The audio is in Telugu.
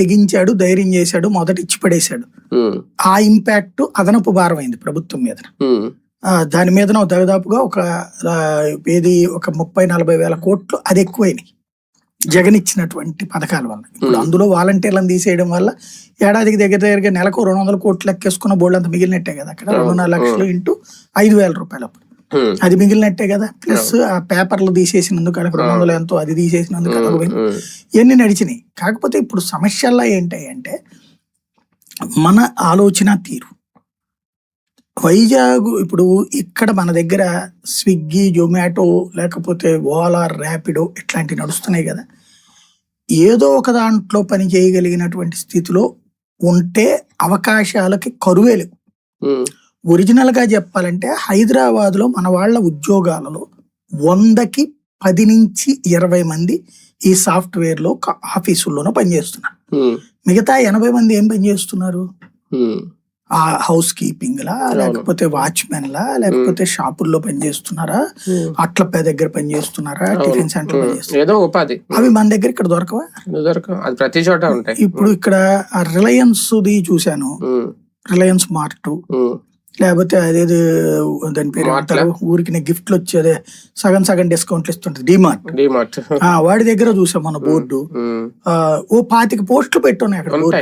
తెగించాడు ధైర్యం చేశాడు మొదట ఇచ్చి పడేశాడు ఆ ఇంపాక్ట్ అదనపు భారం అయింది ప్రభుత్వం మీద దాని మీద దాదాపుగా ఒక ఏది ఒక ముప్పై నలభై వేల కోట్లు అది ఎక్కువైనాయి. జగన్ ఇచ్చినటువంటి పథకాల వల్ల. ఇప్పుడు. అందులో వాలంటీర్లను తీసేయడం వల్ల ఏడాదికి దగ్గర దగ్గరగా నెలకు రెండు వందల కోట్లు లెక్కేసుకున్న బోర్డు అంత మిగిలినట్టే కదా అక్కడ. రెండున్నర. లక్షలు ఇంటూ ఐదు వేల రూపాయలు అప్పుడు అది మిగిలినట్టే కదా. ప్లస్ ఆ పేపర్లు తీసేసినందుకు అక్కడ రెండు వందలు ఎంతో అది తీసేసినందుకు అదొక ఇవన్నీ నడిచినాయి. కాకపోతే ఇప్పుడు సమస్యల్లో ఏంటి అంటే మన ఆలోచన తీరు. వైజాగ్ ఇప్పుడు ఇక్కడ మన దగ్గర స్విగ్గీ జొమాటో లేకపోతే ఓలా ర్యాపిడో ఇట్లాంటివి నడుస్తున్నాయి కదా. ఏదో ఒక దాంట్లో పని చేయగలిగినటువంటి స్థితిలో ఉంటే అవకాశాలకి కరువే లేవు. ఉమ్, ఒరిజినల్గా చెప్పాలంటే హైదరాబాద్లో మన వాళ్ళ ఉద్యోగాలలో వందకి పది నుంచి ఇరవై మంది ఈ సాఫ్ట్వేర్లో క- ఆఫీసుల్లోనూ పనిచేస్తున్నారు. మిగతా ఎనభై మంది ఏం పనిచేస్తున్నారు ఆ హౌస్ కీపింగ్ లా లేకపోతే వాచ్మెన్ లా లేకపోతే షాపుల్లో పనిచేస్తున్నారా. అట్ల పే దగ్గర పనిచేస్తున్నారా? టిఫిన్ సెంటర్ ఏదో ఉపాధి. అవి మన దగ్గర ఇక్కడ దొరకవా? దొరక అది ప్రతి చోట ఉంటాయి. ఇప్పుడు ఇక్కడ రిలయన్స్ ది చూశాను రిలయన్స్ మార్ట్ లేకపోతే అదేది దాని పేరు? ఏమంటారు? ఊరికి గిఫ్ట్లు వచ్చేదే సగం సగం డిస్కౌంట్లు ఇస్తుంటది డిమార్ట్ డిమార్ట్ వాడి దగ్గర చూసాం మన బోర్డు. ఉమ్, ఆ, ఓ పాతిక పోస్టులు పెట్టున్నాయి అక్కడ బోర్డు